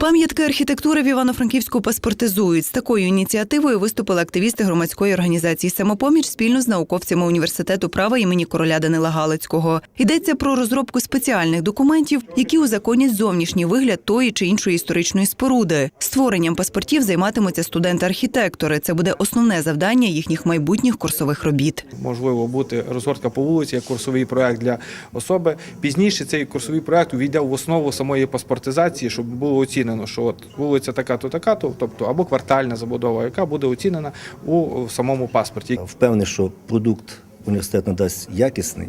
Пам'ятки архітектури в Івано-Франківську паспортизують. З такою ініціативою виступили активісти громадської організації Самопоміч спільно з науковцями університету права імені короля Данила Галицького. Йдеться про розробку спеціальних документів, які узаконять зовнішній вигляд тої чи іншої історичної споруди. Створенням паспортів займатимуться студенти-архітектори. Це буде основне завдання їхніх майбутніх курсових робіт. можливо бути розгортка по вулиці як курсовий проект для особи. Пізніше цей курсовий проект увійде в основу самої паспортизації, щоб було оцінено, що от вулиця така-то, така-то, тобто або квартальна забудова, яка буде оцінена у самому паспорті. Впевнений, що продукт університет надасть якісний.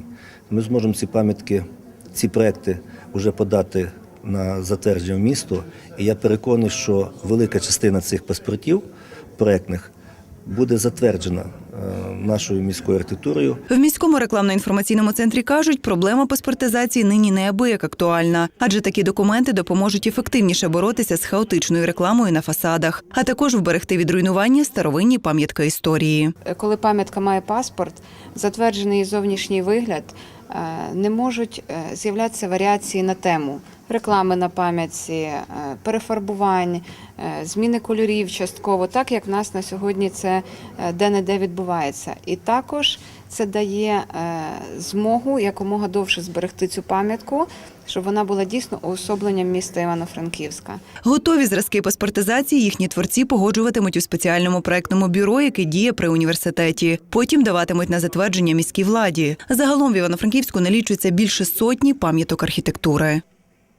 Ми зможемо ці пам'ятки, ці проекти вже подати на затвердження в місто. І я переконаний, що велика частина цих паспортів проектних буде затверджена нашою міською архітектурою. В міському рекламно-інформаційному центрі кажуть, проблема паспортизації нині неабияк актуальна, адже такі документи допоможуть ефективніше боротися з хаотичною рекламою на фасадах, а також вберегти від руйнування старовинні пам'ятки історії. коли пам'ятка має паспорт, затверджений зовнішній вигляд, е, не можуть е, з'являтися варіації на тему реклами на пам'ятці, е, перефарбувань, е, зміни кольорів частково, так як в нас на сьогодні це е, де-не-де відбувається. І також це дає е, змогу якомога довше зберегти цю пам'ятку, щоб вона була дійсно уособленням міста Івано-Франківська. Готові зразки паспортизації їхні творці погоджуватимуть у спеціальному проектному бюро, яке діє при університеті. Потім даватимуть на затвердження міській владі. Загалом в Івано-Франківську налічується більше сотні пам'яток архітектури.